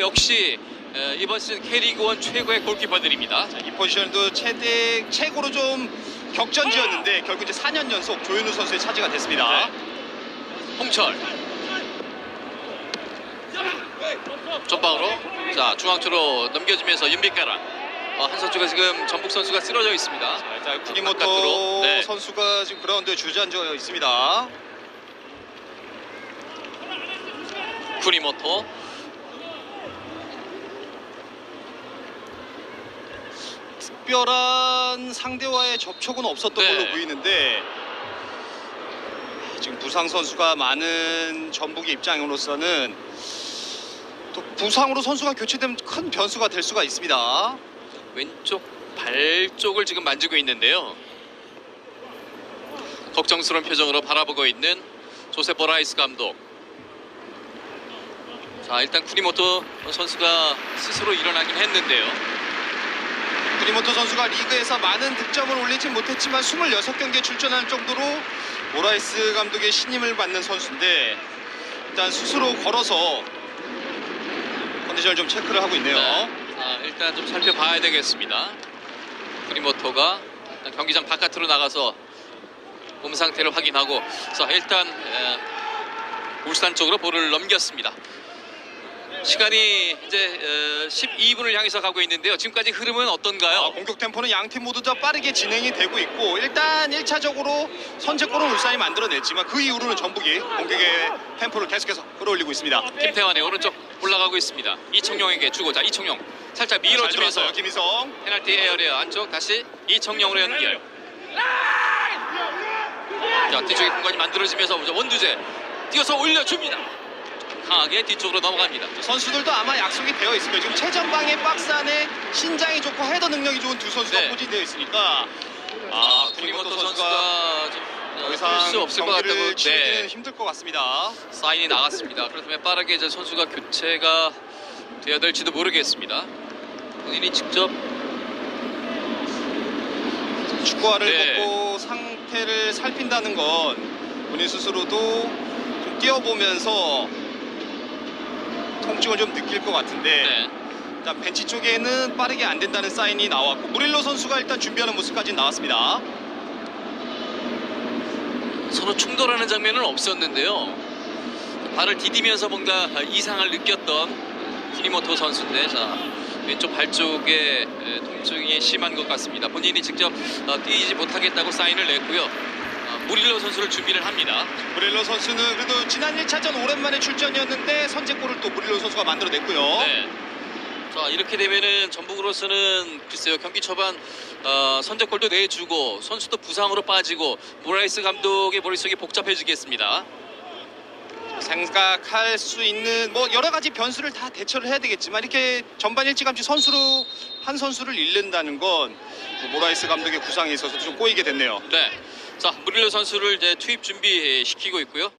역시 에, 이번 시즌 K리그1 최고의 골키퍼들입니다. 이 포지션도 최대 최고로 좀 격전지였는데 결국 이제 4년 연속 조현우 선수의 차지가 됐습니다. 네. 홍철. 전방으로 자 중앙쪽으로 넘겨주면서 윤빛가랑 어, 한 선수가 지금 전북 선수가 쓰러져 있습니다. 자, 쿠니모토 바깥으로, 네. 선수가 지금 그라운드에 주저앉아 있습니다. 쿠니모토 특별한 상대와의 접촉은 없었던 네. 걸로 보이는데 지금 부상 선수가 많은 전북의 입장으로서는 또 부상으로 선수가 교체되면 큰 변수가 될 수가 있습니다. 왼쪽 발 쪽을 지금 만지고 있는데요. 걱정스러운 표정으로 바라보고 있는 조세 보라이스 감독. 자 일단 쿠니모토 선수가 스스로 일어나긴 했는데요. 구리모토 선수가 리그에서 많은 득점을 올리진 못했지만 26경기에 출전할 정도로 모라이스 감독의 신임을 받는 선수인데 일단 스스로 걸어서 컨디션을 좀 체크를 하고 있네요. 네. 자, 일단 좀 살펴봐야 되겠습니다. 일단 경기장 바깥으로 나가서 몸 상태를 확인하고 자 일단 에, 울산 쪽으로 볼을 넘겼습니다. 시간이 이제 어, 12분을 향해서 가고 있는데요. 지금까지 흐름은 아, 어떤가요? 공격 템포는 양 팀 모두 다 빠르게 진행이 되고 있고 일단 1차적으로 선제골은 울산이 만들어냈지만 그 이후로는 전북이 공격의 템포를 계속해서 끌어올리고 있습니다. 김태환의 오른쪽 올라가고 있습니다. 이청용에게 주고 자 이청용 살짝 잘 밀어주면서 김희성. 페널티 에어리어 안쪽 다시 이청용으로 연결. 자 뒤쪽에 공간이 만들어지면서 원두재 뛰어서 올려줍니다. 강하게 뒤쪽으로 넘어갑니다. 선수들도 아마 약속이 되어 있을 거예요. 지금 최전방의 박스 안에 신장이 좋고 헤더 능력이 좋은 두 선수가 네. 포진되어 있으니까 아, 쿠니모토 쿠니모토 선수가 선수가 좀, 더 어, 수 없을 것 같다고 네, 힘들 것 같습니다. 사인이 나갔습니다. 그렇다면 빠르게 이제 선수가 교체가 되어야 될지도 모르겠습니다. 본인이 직접 축구화를 네. 벗고 상태를 살핀다는 건 본인 스스로도 좀 뛰어보면서 통증을 좀 느낄 것 같은데 네, 일단 벤치 쪽에는 빠르게 안 된다는 사인이 나왔고 무릴로 선수가 일단 준비하는 모습까지 나왔습니다. 서로 충돌하는 장면은 없었는데요. 발을 디디면서 뭔가 이상을 느꼈던 쿠니모토 선수인데 자 왼쪽 발 쪽에 에, 통증이 심한 것 같습니다. 본인이 직접 어, 뛰지 못하겠다고 사인을 냈고요. 어, 무릴로 선수를 준비를 합니다. 무릴로 선수는 그래도 지난 1차전 오랜만에 출전이었는데 선제골을 또 무릴로 선수가 만들어냈고요. 네. 자 이렇게 되면은 전북으로서는 글쎄요 경기 초반 어, 선제골도 내주고 선수도 부상으로 빠지고 모라이스 감독의 머릿속이 복잡해지겠습니다. 생각할 수 있는 뭐 여러 가지 변수를 다 대처를 해야 되겠지만 이렇게 전반 일찌감치 선수로 한 선수를 잃는다는 건그 모라이스 감독의 구상에 있어서 좀 꼬이게 됐네요. 네. 자 무릴로 선수를 이제 투입 준비시키고 있고요.